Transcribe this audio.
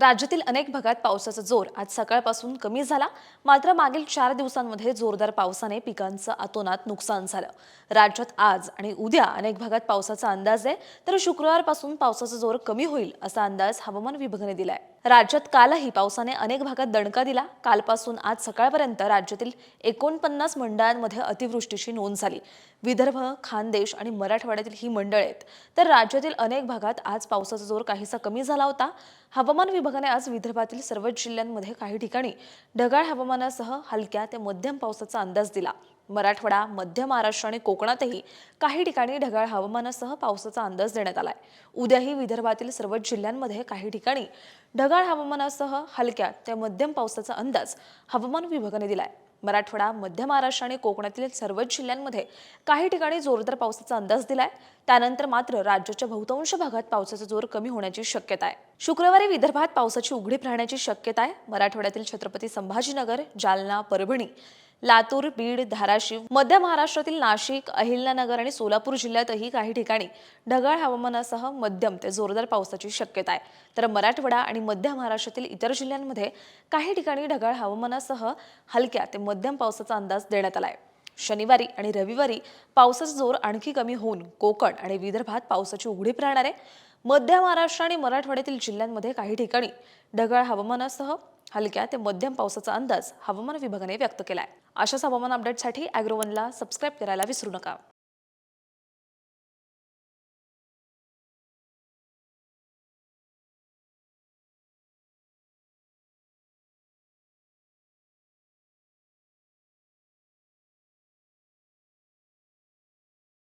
राज्यातील अनेक भागात पावसाचा जोर आज सकाळपासून कमी झाला. मात्र मागील चार दिवसांमध्ये जोरदार पावसाने पिकांचं अतोनात नुकसान झालं. राज्यात आज आणि उद्या अनेक भागात पावसाचा अंदाज आहे तर शुक्रवारपासून पावसाचा जोर कमी होईल असा अंदाज हवामान विभागाने दिलाय. राज्यात कालही पावसाने अनेक भागात दणका दिला. कालपासून आज सकाळपर्यंत राज्यातील एकोणपन्नास मंडळांमध्ये अतिवृष्टीची नोंद झाली. विदर्भ खानदेश आणि मराठवाड्यातील ही मंडळ आहेत. तर राज्यातील अनेक भागात आज पावसाचा जोर काहीसा कमी झाला होता. हवामान विभागाने आज विदर्भातील सर्वच जिल्ह्यांमध्ये काही ठिकाणी ढगाळ हवामानासह हलक्या ते मध्यम पावसाचा अंदाज दिला. मराठवाडा मध्य महाराष्ट्र आणि कोकणातही काही ठिकाणी ढगाळ हवामानासह पावसाचा अंदाज देण्यात आलाय. उद्याही विदर्भातील सर्वच जिल्ह्यांमध्ये काही ठिकाणी ढगाळ हवामानासह हलक्या ते मध्यम पावसाचा अंदाज हवामान विभागाने दिलाय. मराठवाडा मध्य महाराष्ट्र आणि कोकणातील सर्वच जिल्ह्यांमध्ये काही ठिकाणी जोरदार पावसाचा अंदाज दिलाय. त्यानंतर मात्र राज्याच्या बहुतांश भागात पावसाचा जोर कमी होण्याची शक्यता आहे. शुक्रवारी विदर्भात पावसाची उघडीप राहण्याची शक्यता आहे. मराठवाड्यातील छत्रपती संभाजीनगर जालना परभणी लातूर बीड धाराशिव मध्य महाराष्ट्रातील नाशिक अहिल्यानगर आणि सोलापूर जिल्ह्यातही काही ठिकाणी ढगाळ हवामानासह मध्यम ते जोरदार पावसाची शक्यता आहे. तर मराठवाडा आणि मध्य महाराष्ट्रातील इतर जिल्ह्यांमध्ये काही ठिकाणी ढगाळ हवामानासह हलक्या ते मध्यम पावसाचा अंदाज देण्यात आला आहे. शनिवारी आणि रविवारी पावसाचा जोर आणखी कमी होऊन कोकण आणि विदर्भात पावसाची उघडीप राहणार आहे. मध्य महाराष्ट्र आणि मराठवाड्यातील जिल्ह्यांमध्ये काही ठिकाणी ढगाळ हवामानासह हलक्या ते मध्यम पावसाचा अंदाज हवामान विभागाने व्यक्त केला आहे. अशाच हवामान अपडेटसाठी अॅग्रोवनला सबस्क्राईब करायला विसरू नका.